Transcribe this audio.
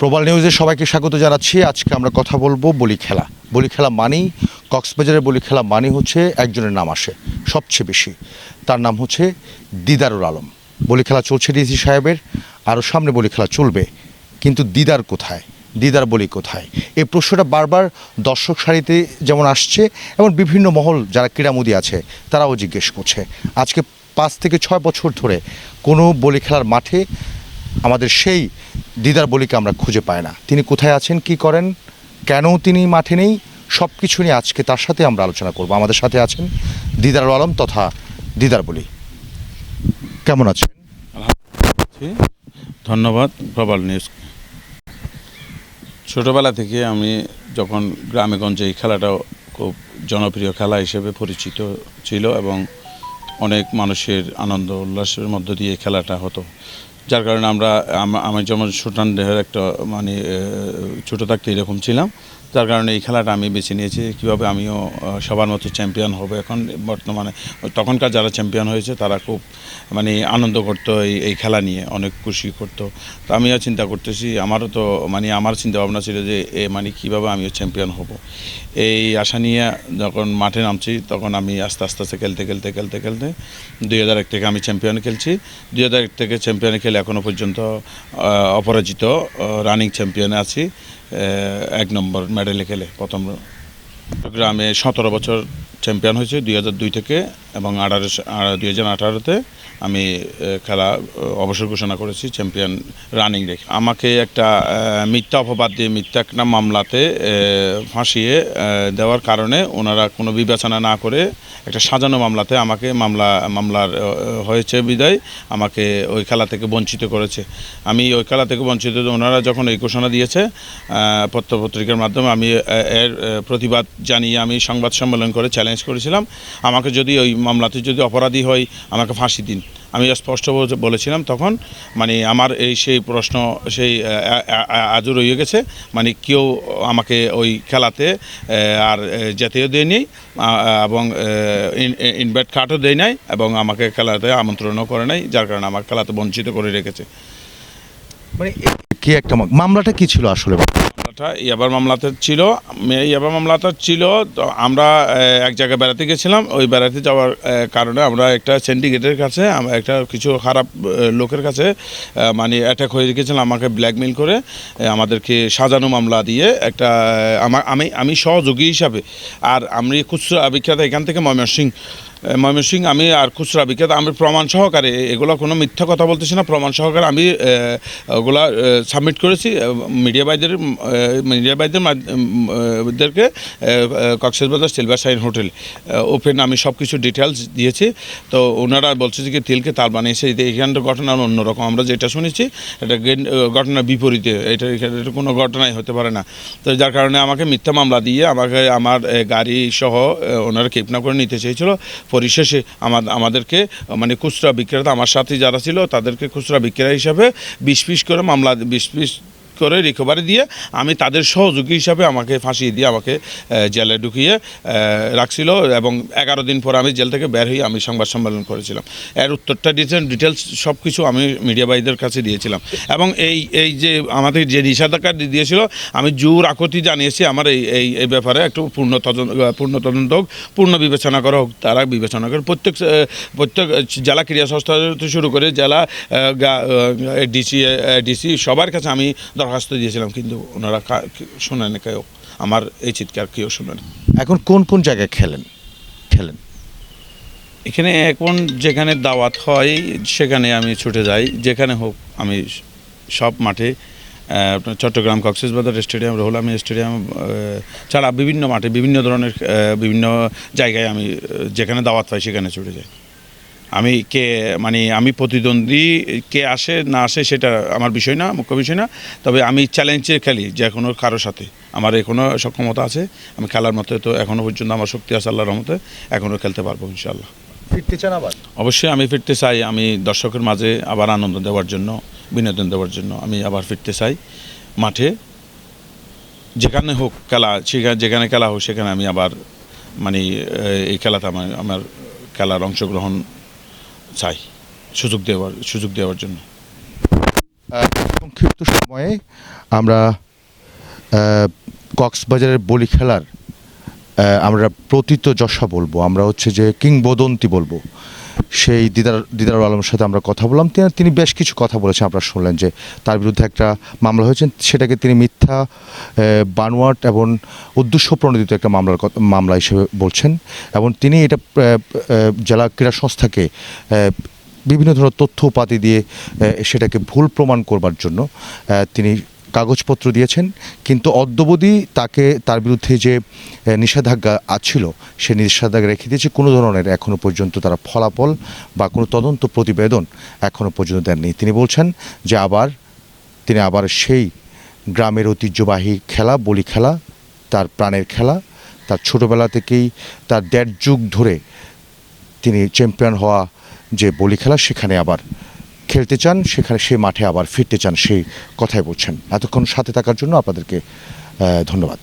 প্রবাল নিউজে সবাইকে স্বাগত জানাচ্ছি। আজকে আমরা কথা বলব বলি খেলা। বলি খেলা মানেই, কক্সবাজারের বলি খেলা মানে হচ্ছে একজনের নাম আসে, সবচেয়ে বেশি। তার নাম হচ্ছে দিদারুল আলম। বলি খেলা চলছে ডিসি সাহেবের আরও সামনে বলি খেলা চলবে। কিন্তু দিদার কোথায়? দিদার বলি কোথায়? এই প্রশ্নটা বারবার দর্শক সারিতে যেমন আসছে, এমন বিভিন্ন মহল যারা ক্রীড়ামোদী আছে, তারাও জিজ্ঞেস করছে। আজকে পাঁচ থেকে ছয় বছর ধরে কোনো বলি খেলার মাঠে আমাদের সেই দিদার বলিকে আমরা খুঁজে পাই না। তিনি কোথায় আছেন, কি করেন, কেন তিনি মাঠে নেই সব কিছু নিয়ে আজকে তার সাথে আমরা আলোচনা করব। আমাদের সাথে আছেন দিদার আলম তথা দিদার বলি। কেমন আছেন? ধন্যবাদ, প্রবাল নিউজ। ছোটোবেলা থেকে আমি যখন গ্রামে গঞ্জে এই খেলাটা খুব জনপ্রিয় খেলা হিসেবে পরিচিত ছিল এবং অনেক মানুষের আনন্দ উল্লাসের মধ্য দিয়ে খেলাটা হতো। যার কারণে আমরা আম- যেমন সুটান দেহের একটা মানে ছোটো থাকতে এরকম ছিলাম। যার কারণে এই খেলাটা আমি বেছে নিয়েছি। কীভাবে আমিও সবার মতো চ্যাম্পিয়ন হব এখন, বর্তমানে তখনকার যারা চ্যাম্পিয়ন হয়েছে তারা খুব মানে আনন্দ করতো এই এই খেলা নিয়ে, অনেক খুশি করতো। তো আমিও চিন্তা করতেছি, আমারও তো মানে আমার চিন্তা ভাবনা ছিল যে, এ মানে কীভাবে আমিও চ্যাম্পিয়ন হব। এই আশা নিয়ে যখন মাঠে নামছি, তখন আমি আস্তে আস্তে আস্তে খেলতে খেলতে খেলতে খেলতে দুই হাজার এক থেকে আমি চ্যাম্পিয়ন খেলছি। দুই হাজার এক থেকে চ্যাম্পিয়ন খেলে এখনও পর্যন্ত অপরাজিত রানিং চ্যাম্পিয়নে আছি। এক নম্বর মেডেলে খেলে প্রথম গ্রামে সতেরো বছর চ্যাম্পিয়ন হয়েছে দুই হাজার দুই থেকে এবং আঠারো দুই হাজার আঠারোতে আমি খেলা অবসর ঘোষণা করেছি, চ্যাম্পিয়ন রানিং রেখে। আমাকে একটা মিথ্যা অপবাদ দিয়ে, মিথ্যা একটা মামলাতে ফাঁসিয়ে দেওয়ার কারণে ওনারা কোনো বিবেচনা না করে একটা সাজানো মামলাতে আমাকে মামলা, মামলার হয়েছে বিদায়, আমাকে ওই খেলা থেকে বঞ্চিত করেছে। আমি ওই খেলা থেকে বঞ্চিত, ওনারা যখন এই ঘোষণা দিয়েছে পত্রপত্রিকার মাধ্যমে আমি এর প্রতিবাদ জানিয়ে আমি সংবাদ সম্মেলন করে চ্যালেঞ্জ করেছিলাম। আমাকে যদি ওই মামলাতে যদি অপরাধী হই আমাকে ফাঁসি দিন। আমি স্পষ্ট বলেছিলাম তখন মানে আমার এই সেই প্রশ্ন, সেই আজও রয়ে গেছে। মানে কেউ আমাকে ওই খেলাতে আর যেতেও দেয়নি এবং ইনভাইট কার্ডও দেয় নাই, এবং আমাকে খেলাতে আমন্ত্রণও করে নাই, যার কারণে আমার খেলাতে বঞ্চিত করে রেখেছে। মানে কি একটা মামলাটা কি ছিল আসলে? মামলাটা ইয়াবার মামলাতে ছিল ইয়াবার মামলাটা ছিল তো আমরা এক জায়গায় বেড়াতে গেছিলাম ওই বেড়াতে যাওয়ার কারণে আমরা একটা সিন্ডিকেটের কাছে আমরা একটা কিছু খারাপ লোকের কাছে মানে অ্যাটাক হয়ে গেছিলাম আমাকে ব্ল্যাকমেল করে আমাদেরকে সাজানো মামলা দিয়ে একটা আহ, আমা- আমি সহযোগী হিসাবে আর আমি খুচরা বিখ্যাত এখান থেকে ময়মনসিং ময়মনসিং আমি আর খুচরা বিখ্যাত আমি প্রমাণ সহকারে এগুলো কোনো মিথ্যা কথা বলতেছি না, প্রমাণ সহকারে আমি ওগুলা সাবমিট করেছি মিডিয়া বাইদের মিডিয়া বাইদের দেরকে Cox's Bazar silver sign hotel open আমি সব কিছু ডিটেলস দিয়েছি, তো ওনারা বলছে যে তিলকে তাল বানিয়েছে, এই- এখানটা ঘটনা অন্যরকম, আমরা যেটা শুনেছি, এটা ঘটনার বিপরীতে, এটা এখানে এটা কোনো ঘটনাই হতে পারে না, তো যার কারণে আমাকে মিথ্যা মামলা দিয়ে আমাকে আমার গাড়ি সহ ওনারা কিডন্যাপ করে নিতে চেয়েছিল পরিশেষে আমাদেরকে মানে খুচরা বিক্রেতা আমার সাথে যারা ছিল, তাদেরকে খুচরা বিক্রেতা হিসাবে বিশ পিস করে মামলা, বিশ পিস করে রিকভারি দিয়ে আমি তাদের সহযোগী হিসাবে আমাকে ফাঁসিয়ে দিয়ে আমাকে জেলে ঢুকিয়ে রাখছিল এবং এগারো দিন পর আমি জেল থেকে বের হয়ে আমি সংবাদ সম্মেলন করেছিলাম। এর উত্তরটা দিয়েছেন ডিটেলস সব কিছু আমি মিডিয়া ভাইদের কাছে দিয়েছিলাম। এবং এই এই যে আমাদের যে নিষেধাজ্ঞা দিয়েছিল, আমি জোর আকতি জানিয়েছি আমার এই এই এই ব্যাপারে একটু পূর্ণ তদন্ত পূর্ণ তদন্ত হোক, পূর্ণ বিবেচনা করা হোক, তারা বিবেচনা করে প্রত্যেক প্রত্যেক, জেলা ক্রীড়া সংস্থা শুরু করে জেলা ডিসি ডিসি সবার কাছে আমি দরখাস্ত দিয়েছিলাম কিন্তু ওনারা শোনেন কেউ আমার এই চিৎকার কেউ শোনেন। এখন কোন কোন জায়গায় খেলেন? খেলেন? এখানে এখন যেখানে দাওয়াত হয় সেখানে আমি ছুটে যাই। যেখানে হোক আমি সব মাঠে আপনার চট্টগ্রাম কক্সবাজার স্টেডিয়াম রহুল আমি স্টেডিয়াম ছাড়া বিভিন্ন মাঠে বিভিন্ন ধরনের বিভিন্ন জায়গায় আমি যেখানে দাওয়াত পাই সেখানে ছুটে যাই। আমি কে মানে আমি প্রতিদ্বন্দ্বী কে আসে না আসে সেটা আমার বিষয় না মুখ্য বিষয় না। তবে আমি চ্যালেঞ্জে খেলি যে কোনো কারোর সাথে। আমার এখনও সক্ষমতা আছে। আমি খেলার মতো তো এখনও পর্যন্ত আমার শক্তি আছে আল্লাহর রহমতে এখনও খেলতে পারব ইনশাল্লাহ ফিরতে চান আবার? অবশ্যই আমি ফিরতে চাই। আমি দর্শকের মাঝে আবার আনন্দ দেওয়ার জন্য বিনোদন দেওয়ার জন্য আমি আবার ফিরতে চাই। মাঠে যেখানে হোক খেলা সেখানে যেখানে খেলা হোক সেখানে আমি আবার মানে এই খেলাতে আমার আমার খেলার অংশগ্রহণ চাই, সুযোগ দেওয়ার সুযোগ দেওয়ার জন্য। সংক্ষিপ্ত সময়ে আমরা কক্সবাজারের বলি খেলার আমরা প্রতীত যশা বলব, আমরা হচ্ছে যে কিংবদন্তি বলব। সেই দিদার দিদারুল আলমের সাথে আমরা কথা বললাম। তিনি- বেশ কিছু কথা বলেছেন, আপনারা শুনলেন যে তার বিরুদ্ধে একটা মামলা হয়েছে। সেটাকে তিনি মিথ্যা বানোয়াট এবং উদ্দেশ্য প্রণোদিত একটা মামলার মামলা হিসেবে বলছেন। এবং তিনি এটা জেলা ক্রীড়া সংস্থাকে বিভিন্ন ধরনের তথ্য উপাধি দিয়ে সেটাকে ভুল প্রমাণ করবার জন্য তিনি কাগজপত্র দিয়েছেন, কিন্তু অদ্যবধি তাকে, তার বিরুদ্ধে যে নিষেধাজ্ঞা আছিল, সে নিষেধাজ্ঞা রেখে দিয়েছে। কোনো ধরনের এখনও পর্যন্ত তারা ফলাফল বা কোনো তদন্ত প্রতিবেদন এখনও পর্যন্ত দেননি। তিনি বলছেন যে আবার, তিনি আবার সেই গ্রামের ঐতিহ্যবাহী খেলা, বলি খেলা, তার প্রাণের খেলা, তার ছোটোবেলা থেকেই তার দেড় যুগ ধরে তিনি চ্যাম্পিয়ন হওয়া যে বলি খেলা, সেখানে আবার খেলতে চান, সেখানে সে মাঠে আবার ফিরতে চান, সেই কথাই বলছেন। এতক্ষণ সাথে থাকার জন্য আপনাদেরকে ধন্যবাদ।